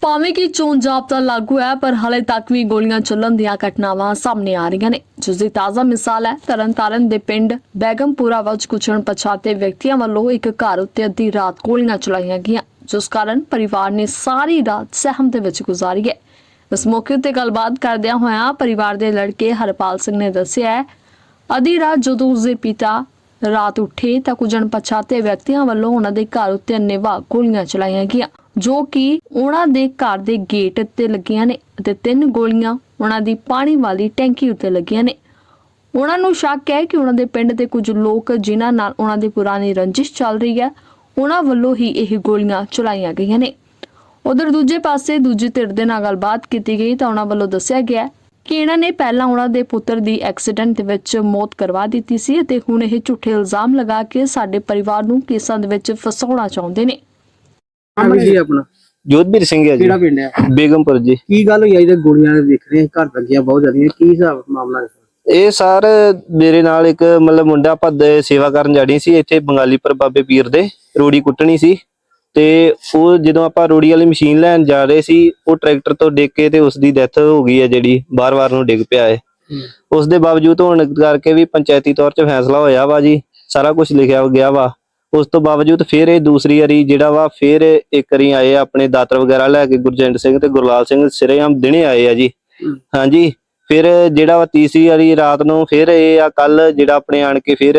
ਭਾਵੇਂ ਕਿ ਚੋਣ ਜਾਬਤਾ ਲਾਗੂ ਹੈ, ਪਰ ਹਾਲੇ ਤੱਕ ਵੀ ਗੋਲੀਆਂ ਚੱਲਣ ਦੀਆਂ ਘਟਨਾਵਾਂ ਸਾਹਮਣੇ ਆ ਰਹੀਆਂ ਨੇ। ਜਿਸ ਦੀ ਤਾਜ਼ਾ ਮਿਸਾਲ ਹੈ, ਤਰਨਤਾਰਨ ਦੇ ਪਿੰਡ ਬੈਗਮਪੁਰਾ ਵਿੱਚ ਕੁਝ ਅਣਪਛਾਤੇ ਵਿਅਕਤੀਆਂ ਵੱਲੋਂ ਇੱਕ ਘਰ ਉੱਤੇ ਅੱਧੀ ਰਾਤ ਗੋਲੀਆਂ ਚਲਾਈਆਂ ਗਈਆਂ, ਜਿਸ ਕਾਰਨ ਪਰਿਵਾਰ ਨੇ ਸਾਰੀ ਰਾਤ ਸਹਿਮ ਦੇ ਵਿੱਚ ਗੁਜ਼ਾਰੀ ਹੈ। ਇਸ ਮੌਕੇ ਉੱਤੇ ਗੱਲਬਾਤ ਕਰਦਿਆਂ ਹੋਇਆ ਪਰਿਵਾਰ ਦੇ ਲੜਕੇ ਹਰਪਾਲ ਸਿੰਘ ਨੇ ਦੱਸਿਆ ਹੈ, ਅੱਧੀ ਰਾਤ ਜਦੋਂ ਉਸਦੇ ਪਿਤਾ ਰਾਤ ਉੱਠੇ ਤਾਂ ਕੁਝ ਅਣਪਛਾਤੇ ਵਿਅਕਤੀਆਂ ਵੱਲੋਂ ਉਹਨਾਂ ਦੇ ਘਰ ਉੱਤੇ ਅੰਨੇਵਾਹ ਗੋਲੀਆਂ ਚਲਾਈਆਂ ਗਈਆਂ। ਜੋ ਕਿ ਉਹਨਾਂ ਦੇ ਘਰ ਦੇ ਗੇਟ ਉੱਤੇ ਲੱਗੀਆਂ ਨੇ ਅਤੇ ਤਿੰਨ ਗੋਲੀਆਂ ਉਹਨਾਂ ਦੀ ਪਾਣੀ ਵਾਲੀ ਟੈਂਕੀ ਉੱਤੇ ਲੱਗੀਆਂ ਨੇ। ਉਹਨਾਂ ਨੂੰ ਸ਼ੱਕ ਹੈ ਕਿ ਉਹਨਾਂ ਦੇ ਪਿੰਡ ਦੇ ਕੁਝ ਲੋਕ ਜਿਨ੍ਹਾਂ ਨਾਲ ਉਹਨਾਂ ਦੀ ਪੁਰਾਣੀ ਰੰਜਿਸ਼ ਚੱਲ ਰਹੀ ਹੈ, ਉਹਨਾਂ ਵੱਲੋਂ ਹੀ ਇਹ ਗੋਲੀਆਂ ਚਲਾਈਆਂ ਗਈਆਂ ਨੇ। ਉਧਰ ਦੂਜੇ ਪਾਸੇ ਦੂਜੀ ਧਿਰ ਦੇ ਨਾਲ ਗੱਲਬਾਤ ਕੀਤੀ ਗਈ ਤਾਂ ਉਹਨਾਂ ਵੱਲੋਂ ਦੱਸਿਆ ਗਿਆ ਕਿ ਇਹਨਾਂ ਨੇ ਪਹਿਲਾਂ ਉਹਨਾਂ ਦੇ ਪੁੱਤਰ ਦੀ ਐਕਸੀਡੈਂਟ ਦੇ ਵਿੱਚ ਮੌਤ ਕਰਵਾ ਦਿੱਤੀ ਸੀ ਅਤੇ ਹੁਣ ਇਹ ਝੂਠੇ ਇਲਜ਼ਾਮ ਲਗਾ ਕੇ ਸਾਡੇ ਪਰਿਵਾਰ ਨੂੰ ਕੇਸਾਂ ਦੇ ਵਿੱਚ ਫਸਾਉਣਾ ਚਾਹੁੰਦੇ ਨੇ। ਨਾਮ ਜੀ ਆਪਣਾ? ਜੋਧਬੀਰ ਸਿੰਘ ਹੈ ਜੀ। ਕਿਹੜਾ ਪਿੰਡ ਹੈ? ਬੇਗਮਪੁਰ ਜੀ। ਕੀ ਗੱਲ ਹੋਈ ਆ ਜਿਹੜੇ ਗੋਲੀਆਂ ਦੇਖ ਰਹੇ ਆ, ਘਰ ਲੱਗੀਆਂ ਬਹੁਤ ਜ਼ਿਆਦੀਆਂ। ਕੀ ਹਿਸਾਬ ਮਾਮਲਾ ਹੈ? ਇਹ ਸਰ ਮੇਰੇ ਨਾਲ ਇੱਕ ਮਤਲਬ ਮੁੰਡਾ ਆਪਾਂ ਦ- ਸੇਵਾ ਕਰਨ ਜਾਣੀ ਸੀ। ਇੱਥੇ ਬੰਗਾਲੀਪੁਰ ਬਾਬੇ ਪੀਰ ਦੇ ਰੋੜੀ ਕੁੱਟਣੀ ਸੀ। ਤੇ ਉਹ ਜਦੋਂ ਆਪਾਂ ਰੋੜੀ ਵਾਲੀ ਮਸ਼ੀਨ ਲੈਣ ਜਾ ਰਹੇ ਸੀ ਉਹ ਟਰੈਕਟਰ ਤੋਂ ਡਿੱਗ ਕੇ ਤੇ ਉਸ ਦੀ ਡੈਥ ਹੋ ਗਈ ਹੈ ਜਿਹੜੀ ਬਾਰ-ਬਾਰ ਨੂੰ ਡਿੱਗ ਪਿਆ ਹੈ। ਉਸ ਦੇ ਬਾਵਜੂਦ ਹੋਣ ਕਰਕੇ ਵੀ ਪੰਚਾਇਤੀ ਤੌਰ 'ਚ ਫੈਸਲਾ ਹੋਇਆ ਵਾ ਜੀ। ਸਾਰਾ ਕੁਝ ਲਿਖਿਆ ਗਿਆ ਵਾ। ਉਸ ਤੋਂ ਬਾਵਜੂਦ ਫਿਰ ਇਹ ਦੂਸਰੀ ਵਾਰੀ ਜਿਹੜਾ ਵਾ ਫਿਰ ਇੱਕ ਵਾਰੀ ਆਏ ਆ ਆਪਣੇ ਦਾਤਰ ਵਗੈਰਾ ਲੈ ਕੇ ਗੁਰਜੰਟ ਸਿੰਘ ਤੇ ਗੁਰਲਾਲ ਸਿੰਘ ਸਿਰੇਆਮ ਦਿਨੇ ਆਏ ਆ ਜੀ। ਹਾਂਜੀ ਫਿਰ ਜਿਹੜਾ ਵਾ ਤੀਸਰੀ ਵਾਰੀ ਰਾਤ ਨੂੰ ਫਿਰ ਇਹ ਆ ਕੱਲ ਜਿਹੜਾ ਆਪਣੇ ਆਣ ਕੇ ਫਿਰ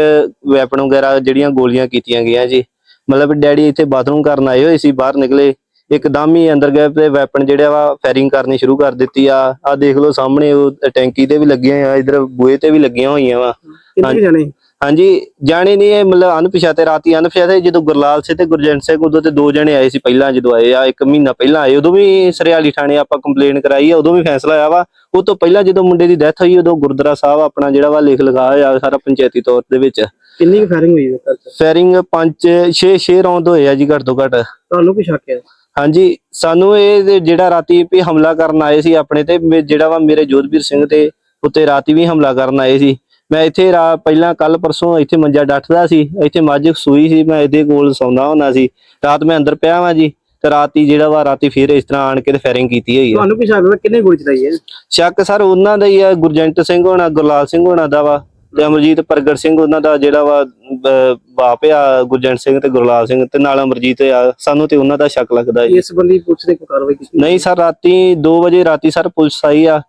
ਵੈਪਨ ਵਗੈਰਾ ਜਿਹੜੀਆਂ ਗੋਲੀਆਂ ਕੀਤੀਆਂ ਗਈਆਂ ਜੀ। ਮਤਲਬ ਡੈਡੀ ਇੱਥੇ ਬਾਥਰੂਮ ਕਰਨ ਆਏ ਹੋਏ ਸੀ ਬਾਹਰ ਨਿਕਲੇ। ਇੱਕਦਮ ਹੀ ਅੰਦਰ ਗਏ ਤੇ ਵੈਪਨ ਜਿਹੜਾ ਵਾ ਫਾਇਰਿੰਗ ਕਰਨੀ ਸ਼ੁਰੂ ਕਰ ਦਿੱਤੀ ਆ। ਆ ਦੇਖ ਲਓ ਸਾਹਮਣੇ ਉਹ ਟੈਂਕੀ ਤੇ ਵੀ ਲੱਗੀਆਂ ਆ ਇਧਰ ਬੂਏ ਤੇ ਵੀ ਲੱਗੀਆਂ ਹੋਈਆਂ ਵਾ। ਕਿੰਨੇ ਜਾਣੇ? ਹਾਂਜੀ ਜਾਣੇ ਨਹੀਂ ਇਹ ਮਤਲਬ ਅਣਪਛਾਤੇ ਰਾਤੀ ਅਣਪਛਾਤੇ ਜਦੋਂ ਗੁਰਲਾਲ ਸਿੰਘ ਤੇ ਗੁਰਜੰਟ ਸਿੰਘ ਉਦੋਂ ਤੇ ਦੋ ਜਣੇ ਆਏ ਸੀ ਪਹਿਲਾਂ ਜਦੋਂ ਆਏ ਆ ਇੱਕ ਮਹੀਨਾ ਪਹਿਲਾਂ ਆਏ ਉਦੋਂ ਵੀ ਸਰਿਆਲੀ ਥਾਣੇ ਆਪਾਂ ਕੰਪਲੇਨ ਕਰਾਈ ਆ ਉਦੋਂ ਵੀ ਫੈਸਲਾ ਆਇਆ ਵਾ। ਉਹ ਤੋਂ ਪਹਿਲਾਂ ਜਦੋਂ ਮੁੰਡੇ ਦੀ ਡੈਥ ਹੋਈ ਉਦੋਂ ਗੁਰਦੁਆਰਾ ਸਾਹਿਬ ਆਪਣਾ ਜਿਹੜਾ ਵਾ ਲਿਖ ਲਗਾ ਹੋਇਆ ਸਾਰਾ ਪੰਚਾਇਤੀ ਤੌਰ ਦੇ ਵਿੱਚ। ਕਿੰਨੀ ਕੁ ਫਾਇਰਿੰਗ ਹੋਈ ਹੈ ਫੈਰਿੰਗ 5 6 6 ਰੌਂਦ ਹੋਏ ਆ ਜੀ ਘੱਟ ਤੋਂ ਘੱਟ। ਤੁਹਾਨੂੰ ਕੀ ਸ਼ੱਕ ਹੈ? ਹਾਂਜੀ ਸਾਨੂੰ ਇਹ ਜਿਹੜਾ ਰਾਤੀ ਵੀ ਹਮਲਾ ਕਰਨ ਆਏ ਸੀ ਆਪਣੇ ਤੇ ਜਿਹੜਾ ਵਾ ਮੇਰੇ ਜੋਧਵੀਰ ਸਿੰਘ ਤੇ ਉੱਤੇ ਰਾਤੀ ਵੀ ਹਮਲਾ ਕਰਨ ਆਏ ਸੀ। ਮੈਂ ਇੱਥੇ ਰਾ- ਪਹਿਲਾਂ ਕੱਲ ਪਰਸੋਂ ਇੱਥੇ ਮੰਜਾ ਡੱਠਦਾ ਸੀ ਇੱਥੇ ਮੱਝ ਸੂਈ ਸੀ ਮੈਂ ਇਹਦੇ ਕੋਲ ਸੌਂਦਾ ਹੁੰਦਾ ਸੀ। ਰਾਤ ਮੈਂ ਅੰਦਰ ਪਿਆ ਵਾਂ ਜੀ ਤੇ ਰਾਤੀ ਜਿਹੜਾ ਵਾ ਰਾਤੀ ਫਿਰ ਇਸ ਤਰ੍ਹਾਂ ਆਣ ਕੇ ਤੇ ਫਾਇਰਿੰਗ ਕੀਤੀ ਹੋਈ ਹੈ ਤੁਹਾਨੂੰ ਕੀ ਸ਼ੱਕ ਹੈ ਕਿੰਨੇ ਗੋਲੀ ਚਲਾਈ ਹੈ? ਸ਼ੱਕ ਸਰ ਉਹਨਾਂ ਦਾ ਹੀ ਆ ਗੁਰਜੰਟ ਸਿੰਘ ਹੋਣਾ ਗੁਰਲਾਲ ਸਿੰਘ ਹੋਣਾ ਦਾ ਵਾ ਤੇ ਅਮਰਜੀਤ ਪ੍ਰਗਟ ਸਿੰਘ ਉਹਨਾਂ ਦਾ ਜਿਹੜਾ ਵਾ ਬ- ਬਾਪ ਆ ਗੁਰਜੰਟ ਸਿੰਘ ਤੇ ਗੁਰਲਾਲ ਸਿੰਘ ਤੇ ਨਾਲ ਅਮਰਜੀਤ ਆ ਸਾਨੂੰ ਤੇ ਉਹਨਾਂ ਦਾ ਸ਼ੱਕ ਲੱਗਦਾ ਹੈ ਜੀ। ਇਸ ਸੰਬੰਧੀ ਪੁਲਿਸ ਨੇ ਕੋਈ ਕਾਰਵਾਈ ਕੀਤੀ? ਨਹੀਂ ਸਰ ਰਾਤੀ 2 ਵਜੇ ਰਾਤੀ ਸਰ ਪੁਲਿਸ ਆਈ ਆ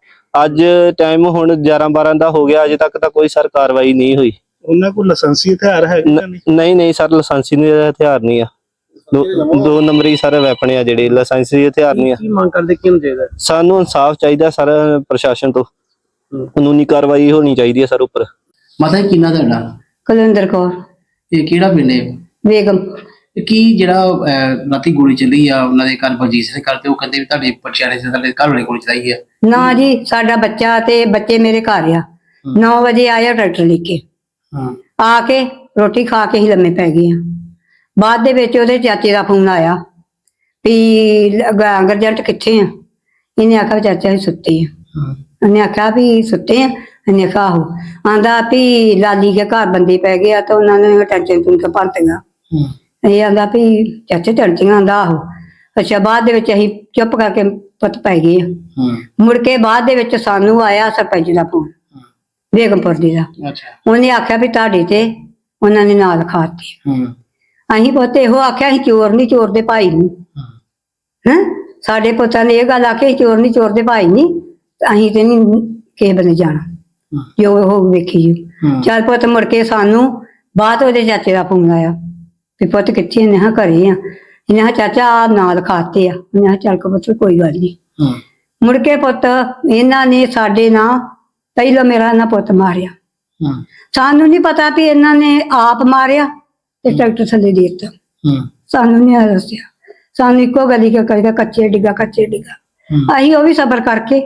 ਅੱਜ ਟਾਈਮ ਹੁਣ 11 12 ਦਾ ਹੋ ਗਿਆ ਅਜੇ ਤੱਕ ਤਾਂ ਕੋਈ ਸਰ ਕਾਰਵਾਈ ਨਹੀਂ ਹੋਈ। ਉਹਨਾਂ ਕੋਲ ਲਾਇਸੈਂਸੀ ਹਥਿਆਰ ਜਾਂ ਨਹੀਂ? ਨਹੀਂ ਨਹੀਂ ਸਰ ਲਾਇਸੈਂਸੀ ਨਹੀਂ ਹਥਿਆਰ ਨਹੀਂ ਆ। ਦੋ ਨੰਬਰੀ ਸਰ ਵੈਪਨ ਆ ਜਿਹੜੇ ਲਾਇਸੈਂਸੀ ਹਥਿਆਰ ਨਹੀਂ ਆ। ਕੀ ਮੰਗ ਕਰਦੇ ਕੀ ਹੋਣਾ ਚਾਹੀਦਾ ਸਾਨੂੰ ਇਨਸਾਫ ਚਾਹੀਦਾ ਸਰ ਪ੍ਰਸ਼ਾਸਨ ਤੋਂ। ਕਾਨੂੰਨੀ ਕਾਰਵਾਈ ਹੋਣੀ ਚਾਹੀਦੀ ਹੈ ਸਰ ਉੱਪਰ। ਮਾਤਾ ਜੀ ਕਿੰਨਾ ਤੁਹਾਡਾ? ਕੁਲਵਿੰਦਰ ਕੌਰ। ਇਹ ਕਿਹੜਾ ਪਿੰਡ ਹੈ? ਬੇਗਮ। ਕੀ ਜਿਹੜਾ ਰਾਤੀ ਗੋਲੀ ਚੱਲੀ ਆ ਉਹਨਾਂ ਦੇ ਘਰ ਬਲਜੀਤ ਸਿੰਘ ਕਰਦੇ ਉਹ ਕਹਿੰਦੇ ਵੀ ਤੁਹਾਡੇ ਬੱਚਿਆਂ ਨੇ ਤੁਹਾਡੇ ਘਰ ਵਾਲੇ ਗੋਲੀ ਚਲਾਈ ਹੈ ਨਾ ਜੀ ਸਾਡਾ ਬੱਚਾ ਤੇ ਬੱਚੇ ਮੇਰੇ ਘਰ ਆ। 9 ਵਜੇ ਆਇਆ ਟਰੈਕਟਰ ਲੈ ਕੇ। ਹਾਂ। ਆ ਕੇ ਰੋਟੀ ਖਾ ਕੇ ਹੀ ਲੰਮੇ ਪੈ ਗਏ ਆ। ਬਾਅਦ ਦੇ ਵਿੱਚ ਉਹਦੇ ਚਾਚੇ ਦਾ ਫੋਨ ਆਇਆ ਵੀ ਗਰਜੰਟ ਕਿੱਥੇ ਆ? ਇਹਨੇ ਆਖਿਆ ਚਾਚਾ ਹੀ ਸੁੱਤੇ ਆ। ਹਾਂ। ਉਹਨੇ ਆਖਿਆ ਵੀ ਸੁੱਤੇ ਆ? ਇਹਨੇ ਆਖਿਆ ਆਹੋ। ਆਂਦਾ ਵੀ ਲਾਲੀ ਦੇ ਘਰ ਬੰਦੇ ਪੈ ਗਏ ਆ ਤਾਂ ਉਹਨਾਂ ਨੇ ਟੈਂਸ਼ਨ ਤੁਨ ਕੇ ਹਾਂ। ਇਹ ਆਂਦਾ ਵੀ ਚਾਚੇ ਟੈਂਸ਼ਨਾਂ ਆਂਦਾ ਆਹੋ। ਅੱਛਾ ਬਾਅਦ ਦੇ ਵਿੱਚ ਅਸੀਂ ਚੁੱਪ ਕਰਕੇ ਪੁੱਤ ਪੈ ਗਏ ਹਾਂ। ਮੁੜ ਕੇ ਬਾਅਦ ਦੇ ਵਿੱਚ ਸਾਨੂੰ ਆਇਆ ਸਰਪੰਚ ਦਾ ਫੋਨ ਬੇਗਮਪੁਰ ਦੀ ਦਾ। ਅੱਛਾ। ਉਹਨੇ ਆਖਿਆ ਵੀ ਤੁਹਾਡੇ ਤੇ ਉਹਨਾਂ ਨੇ ਨਾਲ ਖਾਤੇ। ਹਾਂ। ਅਸੀਂ ਪੁੱਤ ਇਹੋ ਆਖਿਆ ਅਸੀਂ ਚੋਰ ਨਹੀਂ ਚੋਰ ਦੇ ਭਾਈ ਨਹੀਂ ਹਾਂ। ਸਾਡੇ ਪੁੱਤਾਂ ਨੇ ਇਹ ਗੱਲ ਆਖੀ ਚੋਰ ਨਹੀਂ ਚੋਰ ਦੇ ਭਾਈ ਨਹੀਂ ਅਸੀਂ ਤੇ ਨਹੀਂ ਕਿਸੇ ਬੰਦੇ ਜਾਣਾ। ਜੋ ਉਹ ਵੇਖੀ ਜੀ ਚੱਲ ਪੁੱਤ ਮੁੜ ਕੇ ਸਾਨੂੰ ਬਾਅਦ ਉਹਦੇ ਚਾਚੇ ਦਾ ਫੋਨ ਆਇਆ। ਵੀ ਪੁੱਤ ਕਿੱਥੇ ਨੇ ਹਾਂ ਘਰੇ ਆ। ਇਹਨੇ ਚਾਚਾ ਆ ਨਾਲ ਖਾਤੇ ਆ। ਉਹਨੇ ਕਿਹਾ ਚੱਲ ਕੋ ਪੁੱਤ ਕੋਈ ਗੱਲ ਨਹੀਂ ਹਾਂ। ਮੁੜ ਕੇ ਪੁੱਤ ਇਹਨਾਂ ਨੇ ਸਾਡੇ ਨਾਲ ਪਹਿਲਾਂ ਮੇਰਾ ਨਾ ਪੁੱਤ ਮਾਰਿਆ। ਹਾਂ। ਸਾਨੂੰ ਨਹੀਂ ਪਤਾ ਵੀ ਇਹਨਾਂ ਨੇ ਆਪ ਮਾਰਿਆ ਤੇ ਟਰੈਕਟਰ ਥੱਲੇ ਦੇ ਦਿੱਤਾ। ਹਾਂ। ਸਾਨੂੰ ਨਹੀਂ ਆ ਦੱਸਿਆ। ਸਾਨੂੰ ਇੱਕੋ ਗਲੀ ਕੇ ਕਹੇਗਾ ਕੱਚੇ ਡਿੱਗਾ ਕੱਚੇ ਡਿੱਗਾ। ਹਾਂ। ਅਸੀਂ ਉਹ ਵੀ ਸਬਰ ਕਰਕੇ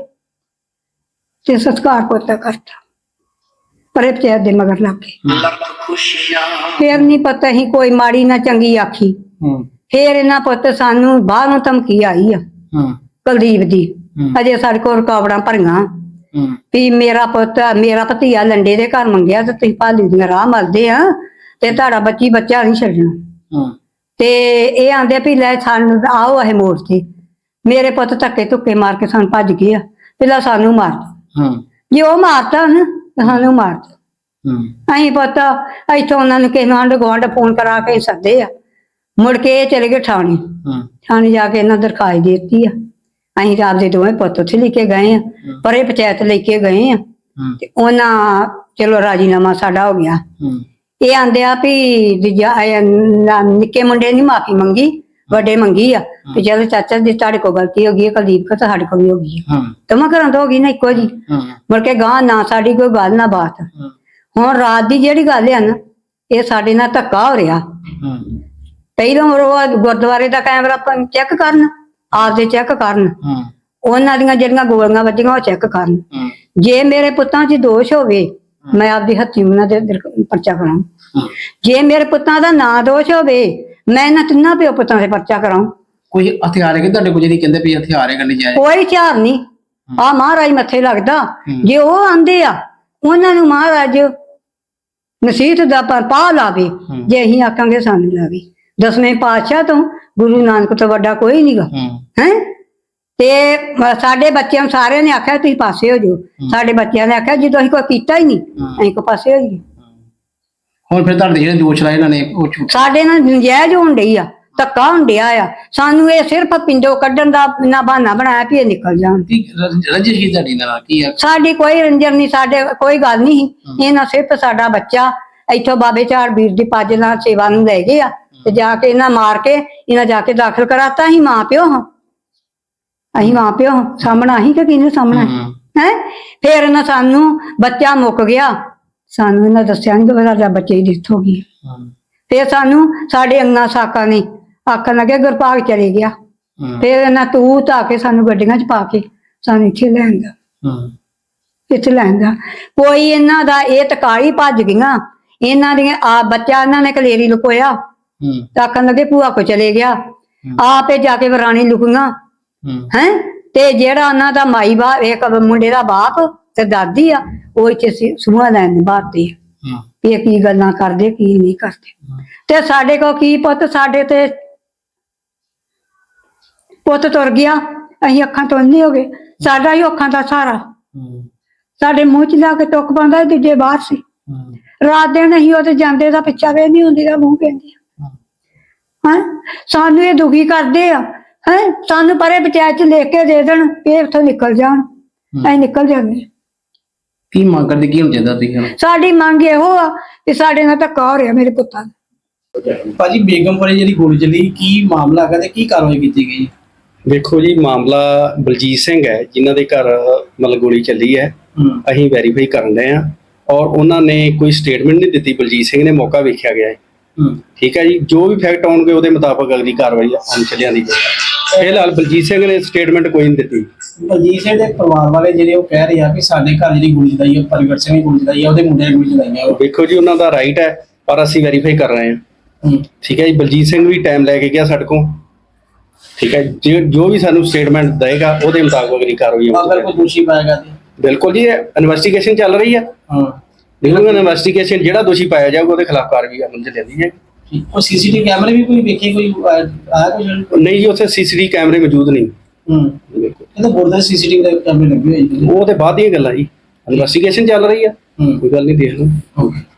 ਤੇ ਸੰਸਕਾਰ ਪੋਤਾ ਕਰਤਾ। ਪਰੇ ਪਚੇ ਦੇ ਮਗਰ ਲੱਗ ਗਏ ਫੇਰ ਨਹੀਂ ਪਤਾ ਹੀ ਕੋਈ ਮਾੜੀ ਨਾ ਚੰਗੀ ਆਖੀ। ਹਾਂ। ਫੇਰ ਇਹਨਾਂ ਪੁੱਤ ਸਾਨੂੰ ਬਾਹਰੋਂ ਧਮਕੀ ਆਈ ਆ। ਹਾਂ। ਕੁਲਦੀਪ ਦੀ। ਅਜੇ ਸਾਡੇ ਕੋਲ ਰੁਕਾਵੜਾਂ ਭਰੀਆਂ। ਵੀ ਮੇਰਾ ਪੁੱਤ ਮੇਰਾ ਭਤੀਆ ਲੰਡੇ ਦੇ ਘਰ ਮੰਗਿਆ ਤੇ ਤੁਸੀਂ ਭਾਲੀ ਦੀਆਂ ਰਾਹ ਮਲਦੇ ਆ ਤੇ ਤੁਹਾਡਾ ਬੱਚੀ ਬੱਚਾ ਨਹੀਂ ਛੱਡਣਾ। ਤੇ ਇਹ ਆਂਦੇ ਵੀ ਲੈ ਸਾਨੂੰ ਆਓ ਇਹ ਮੋੜ ਤੇ। ਮੇਰੇ ਪੁੱਤ ਧੱਕੇ ਧੁੱਕੇ ਮਾਰ ਕੇ ਸਾਨੂੰ ਭੱਜ ਗਏ ਆ। ਪਹਿਲਾਂ ਸਾਨੂੰ ਮਾਰ। ਹੂੰ। ਜੇ ਉਹ ਮਾਰਤਾ ਨਾ ਤਾਂ ਸਾਨੂੰ ਮਾਰਤਾ ਹੂੰ। ਅਸੀਂ ਪਤਾ ਇੱਥੋਂ ਉਹਨਾਂ ਨੂੰ ਕਿਸੇ ਆਂਢ ਗੁਆਂਢ ਫੋਨ ਕਰਾ ਕੇ ਸੱਦੇ ਆ। ਮੁੜ ਕੇ ਇਹ ਚਲੇ ਗਏ ਥਾਣੇ। ਹੂੰ। ਥਾਣੇ ਜਾ ਕੇ ਇਹਨਾਂ ਦਰਖਾਸਤ ਦੇ ਦਿੱਤੀ ਆ। ਅਸੀਂ ਤਾਂ ਆਪਦੇ ਦੋਵੇਂ ਪੁੱਤ ਉੱਥੇ ਲੈ ਕੇ ਗਏ ਆ ਪਰੇ ਪੰਚਾਇਤ ਲੈ ਕੇ ਗਏ ਆ। ਹੂੰ। ਤੇ ਉਹਨਾਂ ਚਲੋ ਰਾਜੀਨਾਮਾ ਸਾਡਾ ਹੋ ਗਿਆ। ਹੂੰ। ਇਹ ਆਂਦੇ ਆ ਵੀ ਦੂਜਾ ਇਹ ਨਾ- ਨਿੱਕੇ ਮੁੰਡੇ ਨੇ ਮਾਫੀ ਮੰਗੀ। ਵੱਡੇ ਮੰਗੀ ਆ ਤੇ ਚਲੋ ਚਾਚਾ ਜੀ ਤੁਹਾਡੇ ਕੋਲ ਗਲਤੀ ਹੋ ਗਈ ਹੈ ਕੁਲਦੀਪ ਕੋ ਸਾਡੇ ਕੋਲ ਵੀ ਹੋ ਗਈ ਹੈ। ਹੂੰ। ਤਮਾ ਘਰਾਂ ਤੋਂ ਹੋ ਗਈ ਨਾ ਇੱਕੋ ਜੀ ਹੂੰ। ਮੁੜ ਕੇ ਗਾਂ ਨਾ ਸਾਡੀ ਕੋਈ ਗੱਲ ਨਾ ਬਾਤ। ਹੁਣ ਰਾਤ ਦੀ ਜਿਹੜੀ ਗੱਲ ਆ ਨਾ ਇਹ ਸਾਡੇ ਨਾਲ ਧੱਕਾ ਹੋ ਰਿਹਾ। ਹੂੰ। ਪਹਿਲਾਂ ਉਹ ਗੁਰਦੁਆਰੇ ਦਾ ਕੈਮਰਾ ਚੈੱਕ ਕਰਨ ਆਪਦੇ ਚੈੱਕ ਕਰਨ। ਹੂੰ। ਉਹਨਾਂ ਦੀਆਂ ਜਿਹੜੀਆਂ ਗੋਲੀਆਂ ਵੱਜੀਆਂ ਉਹ ਚੈੱਕ ਕਰਨ। ਜੇ ਮੇਰੇ ਪੁੱਤਾਂ 'ਚ ਦੋਸ਼ ਹੋਵੇ ਮੈਂ ਆਪਦੀ ਹੱਥੀਂ ਉਹਨਾਂ ਦੇ ਪਰਚਾ ਕਰਾਂ। ਜੇ ਮੇਰੇ ਪੁੱਤਾਂ ਦਾ ਨਾ ਦੋਸ਼ ਹੋਵੇ ਮੈਂ ਇਹਨਾਂ ਤਿੰਨਾਂ ਪਿਓ ਪੁੱਤਾਂ ਦੇ ਪਰਚਾ ਕਰਾਂ ਕੋਈ ਹਥਿਆਰ ਹੈ ਕਿ ਤੁਹਾਡੇ ਕੋਲ ਜਿਹੜੀ ਕਹਿੰਦੇ ਵੀ ਹਥਿਆਰ ਹੈ ਕਰਨੀ ਜਾਏ ਕੋਈ ਹਥਿਆਰ ਨਹੀਂ। ਆ ਮਹਾਰਾਜ ਮੱਥੇ ਲੱਗਦਾ। ਜੇ ਉਹ ਆਂਦੇ ਆ ਉਹਨਾਂ ਨੂੰ ਮਹਾਰਾਜ ਨਸੀਹਤ ਦਾ ਪਰ ਪਾ ਲਾਵੇ। ਜੇ ਅਸੀਂ ਆਕਾਂਗੇ ਸਾਨੂੰ ਲਾਵੇ। ਦਸਵੇਂ ਪਾਤਸ਼ਾਹ ਤੋਂ ਗੁਰੂ ਨਾਨਕ ਤੋਂ ਵੱਡਾ ਕੋਈ ਨਹੀਂਗਾ ਹੂੰ। ਤੇ ਸਾਡੇ ਬੱਚਿਆਂ ਸਾਰਿਆਂ ਨੇ ਆਖਿਆ ਤੁਸੀਂ ਪਾਸੇ ਹੋ ਜਾਓ। ਸਾਡੇ ਬੱਚਿਆਂ ਨੇ ਆਖਿਆ ਜਦੋਂ ਅਸੀਂ ਕੋਈ ਕੀਤਾ ਹੀ ਨਹੀਂ। ਅਸੀਂ ਕੋ ਪਾਸੇ ਹੋ ਜਾਈਏ ਹੁਣ ਫਿਰ ਤੁਹਾਡੇ ਜਿਹੜੇ ਦੋਸ਼ ਲਾਏ ਇਹਨਾਂ ਨੇ ਉਹ ਝੂਠ। ਸਾਡੇ ਨਾਲ ਨਜਾਇਜ਼ ਹੋਣ ਡਈ ਆ ਧੱਕਾ ਹੋਣ ਡਿਆ ਆ। ਸਾਨੂੰ ਇਹ ਸਿਰਫ ਪਿੰਡੋਂ ਕੱਢਣ ਦਾ ਨਾ ਬਹਾਨਾ ਬਣਾਇਆ ਵੀ ਇਹ ਨਿਕਲ ਜਾਣ। ਕੀ ਰਜ- ਰੰਜਿਸ਼ ਕੀ ਤੁਹਾਡੀ ਨਾਲ ਕੀ ਹੈ ਸਾਡੀ ਕੋਈ ਰੰਜਨ ਨਹੀਂ ਸਾਡੇ ਕੋਈ ਗੱਲ ਨਹੀਂ ਸੀ। ਇਹਨਾਂ ਸਿਰਫ ਸਾਡਾ ਬੱਚਾ ਇੱਥੋਂ ਬਾਬੇ ਝਾੜ ਵੀਰ ਦੀ ਪੱਜ ਨਾਲ ਸੇਵਾ ਨੂੰ ਲੈ ਗਏ ਆ। ਤੇ ਜਾ ਕੇ ਇਹਨਾਂ ਮਾਰ ਕੇ ਇਹਨਾਂ ਜਾ ਕੇ ਦਾਖਲ ਕਰਾਤਾ ਅਸੀਂ ਮਾਂ ਪਿਓ ਹਾਂ ਅਸੀਂ ਮਾਂ ਪਿਓ ਹਾਂ। ਸਾਹਮਣਾ ਅਸੀਂ ਕਿ ਕਿਹਨੇ ਸਾਹਮਣਾ? ਹੂੰ। ਹੈ? ਫਿਰ ਇਹਨਾਂ ਸਾਨੂੰ ਬੱਚਾ ਮੁੱਕ ਗਿਆ। ਸਾਨੂੰ ਇਹਨਾਂ ਦੱਸਿਆ ਨਹੀਂ ਕਿ ਸਾਡਾ ਬੱਚੇ ਦੀ ਡੈਥ ਹੋ ਗਈ। ਹੂੰ। ਫਿਰ ਸਾਨੂੰ ਸਾਡੇ ਅੰਗਾ ਸਾਕਾਂ ਨੇ ਆਖਣ ਲੱਗੇ ਗੁਰਪਾਗ ਚਲੇ ਗਿਆ। ਹੂੰ। ਫਿਰ ਇਹਨਾਂ ਤੂੰ ਧਾ ਕੇ ਸਾਨੂੰ ਗੱਡੀਆਂ 'ਚ ਪਾ ਕੇ ਸਾਨੂੰ ਇੱਥੇ ਲੈਣ ਦਾ। ਹੂੰ। ਇੱਥੇ ਲੈਣ ਦਾ। ਕੋਈ ਇਹਨਾਂ ਦਾ ਇਹ ਤਕਾਲੀ ਭੱਜ ਗਈਆਂ। ਇਹਨਾਂ ਦੀਆਂ ਆ ਬੱਚਾ ਇਹਨਾਂ ਨੇ ਕਲੇਰੀ ਲੁਕੋਇਆ। ਹੂੰ। ਤਾਂ ਆਖਣ ਲੱਗੇ ਭੂਆ ਕੋ ਚਲੇ ਗਿਆ। ਆਪੇ ਜਾ ਕੇ ਵਰਾਣੀ ਲੁਕੀਆਂ। ਹੂੰ। ਹੈ? ਤੇ ਜਿਹੜਾ ਉਹਨਾਂ ਦਾ ਮਾਈ ਬਾ ਇੱਕ ਮੁੰਡੇ ਦਾ ਬਾਪ ਤੇ ਦਾਦੀ ਆ ਉਹ ਇੱਥੇ ਸੁਭਾ ਲੈਣ ਦੇ ਬਾਤੇ ਹੂੰ। ਵੀ ਇਹ ਕੀ ਗੱਲਾਂ ਕਰਦੇ ਕੀ ਨਹੀਂ ਕਰਦੇ। ਤੇ ਸਾਡੇ ਕੋ ਕੀ ਪੁੱਤ? ਸਾਡੇ ਤੇ ਪੁੱਤ ਤੁਰ ਗਿਆ। ਅਸੀਂ ਅੱਖਾਂ ਤੋਂ ਅੰਨੇ ਹੋ ਗਏ। ਸਾਡਾ ਹੀ ਅੱਖਾਂ ਦਾ ਸਹਾਰਾ ਹੂੰ। ਸਾਡੇ ਮੂੰਹ ਚ ਲਾ ਕੇ ਟੁੱਕ ਪਾਉਂਦਾ ਦੂਜੇ ਬਾਹਰ ਸੀ। ਰਾਤ ਦਿਨ ਅਸੀਂ ਉਹਦੇ ਜਾਂਦੇ ਦਾ ਪਿੱਛਾ ਵੇ ਨਹੀਂ ਹੁੰਦੀ ਦਾ ਮੂੰਹ ਪੈਂਦੀ ਹਾਂ। ਸਾਨੂੰ ਇਹ ਦੁਖੀ ਕਰਦੇ ਆ। ਹੈ? ਸਾਨੂੰ ਪਰੇ ਪੰਚਾਇਤ ਚ ਲਿਖ ਕੇ ਦੇ ਦੇਣ ਇਹ ਇੱਥੋਂ ਨਿਕਲ ਜਾਣ। ਅਸੀਂ ਨਿਕਲ ਜਾਂਦੇ ਕੀ ਮੰਗ ਕਰਦੇ ਕੀ ਹੁਣ ਚਾਹੀਦਾ ਤੁਸੀਂ ਹੁਣ? ਸਾਡੀ ਮੰਗ ਇਹੋ ਆ ਕਿ ਸਾਡੇ ਨਾਲ ਧੱਕਾ ਹੋ ਰਿਹਾ ਮੇਰੇ ਪੁੱਤਾਂ ਨਾਲ ਭਾਜੀ ਬੇਗਮਪੁਰੇ ਜਿਹੜੀ ਗੋਲੀ ਚੱਲੀ ਕੀ ਮਾਮਲਾ ਹੈਗਾ ਤੇ ਕੀ ਕਾਰਵਾਈ ਕੀਤੀ ਗਈ? ਦੇਖੋ ਜੀ ਮਾਮਲਾ ਬਲਜੀਤ ਸਿੰਘ ਹੈ ਜਿਨ੍ਹਾਂ ਦੇ ਘਰ ਮਤਲਬ ਗੋਲੀ ਚੱਲੀ ਹੈ। ਹੂੰ। ਅਸੀਂ ਵੈਰੀਫਾਈ ਕਰਨ ਰਹੇ ਹਾਂ ਔਰ ਉਹਨਾਂ ਨੇ ਕੋਈ ਸਟੇਟਮੈਂਟ ਨਹੀਂ ਦਿੱਤੀ ਬਲਜੀਤ ਸਿੰਘ ਨੇ ਮੌਕਾ ਵੇਖਿਆ ਗਿਆ ਹੈ। ਹੂੰ। ਠੀਕ ਹੈ ਜੀ ਜੋ ਵੀ ਫੈਕਟ ਆਉਣਗੇ ਉਹਦੇ ਮੁਤਾਬਕ ਅਗਲੀ ਕਾਰਵਾਈ ਅਮਲ ਚ ਲਿਆਂਦੀ ਜਾਏਗੀ ਫਿਲਹਾਲ ਬਲਜੀਤ ਸਿੰਘ ਨੇ ਸਟੇਟਮੈਂਟ ਕੋਈ ਨਹੀਂ ਦਿੱਤੀ। ਬਲਜੀਤ ਸਿੰਘ ਦੇ ਪਰਿਵਾਰ ਵਾਲੇ ਜਿਹੜੇ ਉਹ ਕਹਿ ਰਹੇ ਆ ਕਿ ਸਾਡੇ ਘਰ ਜਿਹੜੀ ਗੋਲੀ ਚਲਾਈ ਹੈ ਪਰਿਵਰ ਸਿੰਘ ਨੇ ਗੋਲੀ ਚਲਾਈ ਹੈ ਉਹਦੇ ਮੁੰਡੇ ਨੇ ਗੋਲੀ ਚਲਾਈ ਹੈ ਵੇਖੋ ਜੀ ਉਹਨਾਂ ਦਾ ਰਾਈਟ ਹੈ ਪਰ ਅਸੀਂ ਵੈਰੀਫਾਈ ਕਰ ਰਹੇ ਹਾਂ। ਠੀਕ ਹੈ ਜੀ ਬਲਜੀਤ ਸਿੰਘ ਵੀ ਟਾਈਮ ਲੈ ਕੇ ਗਿਆ ਸਾਡੇ ਕੋਲ। ਠੀਕ ਹੈ ਜੇ- ਜੋ ਵੀ ਸਾਨੂੰ ਸਟੇਟਮੈਂਟ ਦੇਗਾ ਉਹਦੇ ਮੁਤਾਬਕ ਅਗਲੀ ਕਾਰਵਾਈ ਚ ਅਗਰ ਕੋਈ ਦੋਸ਼ੀ ਪਾਏਗਾ ਤੇ ਬਿਲਕੁਲ ਜੀ ਇਨਵੈਸਟੀਗੇਸ਼ਨ ਚੱਲ ਰਹੀ ਹੈ। ਹਾਂ। ਦੇਖੋ ਇਨਵੈਸਟੀਗੇਸ਼ਨ ਜਿਹੜਾ ਦੋਸ਼ੀ ਪਾਇਆ ਜਾਊਗਾ ਉਹਦੇ ਖਿਲਾਫ ਕਾਰਵਾਈ ਅਮਲ ਚ ਲਿਆਂਦੀ ਜਾਏਗੀ ਉਹ ਸੀਸੀਟੀਵੀ ਕੈਮਰੇ ਵੀ ਕੋਈ ਵੇਖੇ ਕੋਈ ਆਇਆ ਕੋਈ? ਨਹੀਂ ਜੀ ਉੱਥੇ ਸੀਸੀਟੀਵੀ ਕੈਮਰੇ ਮੌਜੂਦ ਨਹੀਂ। ਹੂੰ। ਬਿਲਕੁਲ ਇਹ ਤਾਂ ਬੋਰਡ ਦੇ ਸੀਸੀਟੀਵੀ ਦੇ ਕੈਮਰੇ ਲੱਗੇ ਹੋਏ ਜੀ। ਉਹ ਤੇ ਬਾਅਦ ਦੀਆਂ ਗੱਲਾਂ ਜੀ। ਇਨਵੈਸਟੀਗੇਸ਼ਨ ਚੱਲ ਰਹੀ ਆ। ਹੂੰ। ਕੋਈ ਗੱਲ ਨਹੀਂ ਦੇਖ ਲਓ। ਓਕੇ।